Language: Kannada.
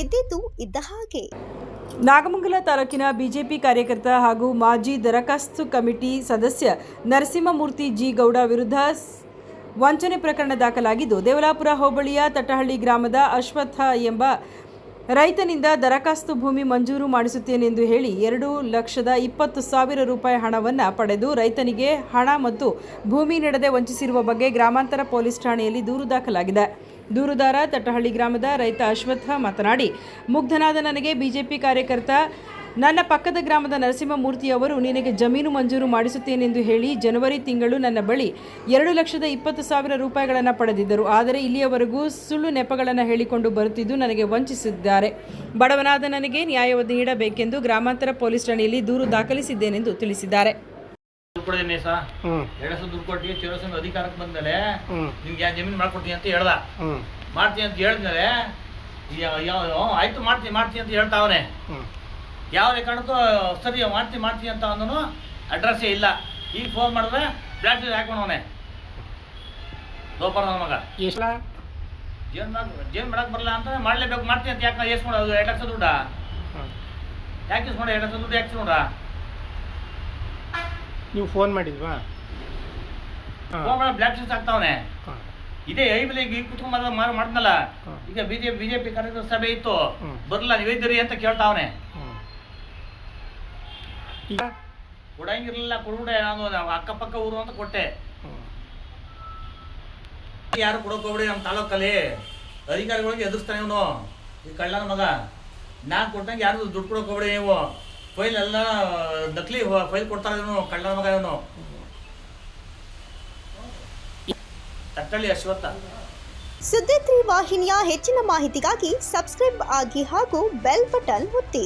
ಇದ್ದಿದ್ದು ಇದ್ದ ಹಾಗೆ. ನಾಗಮಂಗಲ ತಾಲೂಕಿನ ಬಿಜೆಪಿ ಕಾರ್ಯಕರ್ತ ಹಾಗೂ ಮಾಜಿ ದರಖಾಸ್ತು ಕಮಿಟಿ ಸದಸ್ಯ ನರಸಿಂಹಮೂರ್ತಿ ಜಿ ಗೌಡ ವಿರುದ್ಧ ವಂಚನೆ ಪ್ರಕರಣ ದಾಖಲಾಗಿದ್ದು, ದೇವಲಾಪುರ ಹೋಬಳಿಯ ತಟ್ಟಹಳ್ಳಿ ಗ್ರಾಮದ ಅಶ್ವತ್ಥ ಎಂಬ ರೈತನಿಂದ ದರಖಾಸ್ತು ಭೂಮಿ ಮಂಜೂರು ಮಾಡಿಸುತ್ತೇನೆಂದು ಹೇಳಿ ಎರಡು ಲಕ್ಷದ ಇಪ್ಪತ್ತು ಸಾವಿರ ರೂಪಾಯಿ ಹಣವನ್ನು ಪಡೆದು ರೈತನಿಗೆ ಹಣ ಮತ್ತು ಭೂಮಿ ನೀಡದೆ ವಂಚಿಸಿರುವ ಬಗ್ಗೆ ಗ್ರಾಮಾಂತರ ಪೊಲೀಸ್ ಠಾಣೆಯಲ್ಲಿ ದೂರು ದಾಖಲಾಗಿದೆ. ದೂರುದಾರ ತಟ್ಟಹಳ್ಳಿ ಗ್ರಾಮದ ರೈತ ಅಶ್ವತ್ಥ ಮಾತನಾಡಿ, ಮುಗ್ಧನಾದ ನನಗೆ ಬಿಜೆಪಿ ಕಾರ್ಯಕರ್ತ, ನನ್ನ ಪಕ್ಕದ ಗ್ರಾಮದ ನರಸಿಂಹಮೂರ್ತಿಯವರು ನಿನಗೆ ಜಮೀನು ಮಂಜೂರು ಮಾಡಿಸುತ್ತೇನೆಂದು ಹೇಳಿ ಜನವರಿ ತಿಂಗಳು ನನ್ನ ಬಳಿ ಎರಡು ಲಕ್ಷದ ಇಪ್ಪತ್ತು ಸಾವಿರ ರೂಪಾಯಿಗಳನ್ನು ಪಡೆದಿದ್ದರು. ಆದರೆ ಇಲ್ಲಿಯವರೆಗೂ ಸುಳ್ಳು ನೆಪಗಳನ್ನು ಹೇಳಿಕೊಂಡು ಬರುತ್ತಿದ್ದು ನನಗೆ ವಂಚಿಸಿದ್ದಾರೆ. ಬಡವನಾದ ನನಗೆ ನ್ಯಾಯ ನೀಡಬೇಕೆಂದು ಗ್ರಾಮಾಂತರ ಪೊಲೀಸ್ ಠಾಣೆಯಲ್ಲಿ ದೂರು ದಾಖಲಿಸಿದ್ದೇನೆಂದು ತಿಳಿಸಿದ್ದಾರೆ. ಕೊಡಿದ್ದೀನಿ ಸಾ. ಎರಡು ಸಾವಿರ ದುಡ್ಡು ಕೊಟ್ಟು ಚೇರಸ್ವಾಮಿ ಅಧಿಕಾರಕ್ಕೆ ಬಂದಮೇಲೆ ನಿಮ್ಗೆ ಯಾವ ಜಮೀನು ಮಾಡ್ಕೊಡ್ತೀನಿ ಅಂತ ಹೇಳ್ದ. ಮಾಡ್ತೀನಿ ಅಂತ ಹೇಳಿದ್ಮೇಲೆ ಯಾವ ಆಯ್ತು ಮಾಡ್ತೀನಿ ಮಾಡ್ತೀನಿ ಅಂತ ಹೇಳ್ತಾ ಅವನೇ. ಯಾವುದೇ ಕಾರಣಕ್ಕೂ ಸರಿ ಮಾಡ್ತೀನಿ ಮಾಡ್ತೀನಿ ಅಂತ ಅವನು ಅಡ್ರೆಸ್ಸೇ ಇಲ್ಲ. ಈಗ ಫೋನ್ ಮಾಡಿದ್ರೆ ಬ್ಲ್ಯಾಕ್ ಹಾಕೊಂಡವನೆ ಲೋಪರ್ ನನ್ನ ಮಗ. ಜೇನ್ ಮಾಡ್ ಜೇನ್ ಮಾಡಕ್ ಬರಲ್ಲ ಅಂತ ಮಾಡ್ಲೇಬೇಕು ಮಾಡ್ತೀನಿ ಅಂತ ಯಾಕೆ ಮಾಡೋದು ಎರಡು ಲಕ್ಷ ದುಡ್ಡ? ಯಾಕೆ ಇಸ್ ಎರಡು ಲಕ್ಷ ದುಡ್ಡು ಯಾಕೆ ನೀವು ಫೋನ್ ಮಾಡಿದ್ವಾ? ಬ್ಲ್ಯಾಕ್ ಲಿಸ್ಟ್ ಆಗ್ತಾವನೆ ಇದೇ ಐಬಲ್ ಈಗ ಕುತ್ಕೊಂಡ್ ಮಾರು ಮಾಡ್ದಲ್ಲ. ಈಗ ಬಿಜೆಪಿ ಬಿಜೆಪಿ ಕಾರ್ಯಕರ್ತರ ಸಭೆ ಇತ್ತು. ಹ್ಮ್. ಬರಲ್ಲ ನೀವಿದ್ದೀರಿ ಅಂತ ಕೇಳ್ತಾವನೆ. ಈಗ? ಕೊಡಂಗಿರ್ಲಿಲ್ಲ ಕೊಡುಡೆ ನಾನು ಅಕ್ಕಪಕ್ಕ ಊರು ಅಂತ ಕೊಟ್ಟೆ. ಯಾರು ಕೊಡೋಕೆ ಹೋಗ್ಬಿಡಿ ನಮ್ಮ ತಾಲೂಕಲ್ಲಿ. ಅಧಿಕಾರಿಗಳಿಗೆ ಎದುರಿಸ್ತಾನೆ ಇವನು. ಈ ಕಳ್ಳನ ಮಗ. ನಾನು ಕೊಟ್ಟಂಗೆ ಯಾರು ದುಡ್ಡು ಕೊಡೋಕೆ ಹೋಗ್ಬಿಡಿ ನೀವು. ಫೈಲ್ ಎಲ್ಲ, ನಕಲಿ ಫೈಲ್ ಕೊಡ್ತಾರೆ ಇವನು ಕಳ್ಳ ಮಗ ಇವನು. ಅಶ್ವತ್ಥ ಸುದ್ದಿ ವಾಹಿನಿಯ ಹೆಚ್ಚಿನ ಮಾಹಿತಿಗಾಗಿ ಸಬ್ಸ್ಕ್ರೈಬ್ ಆಗಿ ಹಾಗೂ ಬೆಲ್ ಬಟನ್ ಒತ್ತಿ.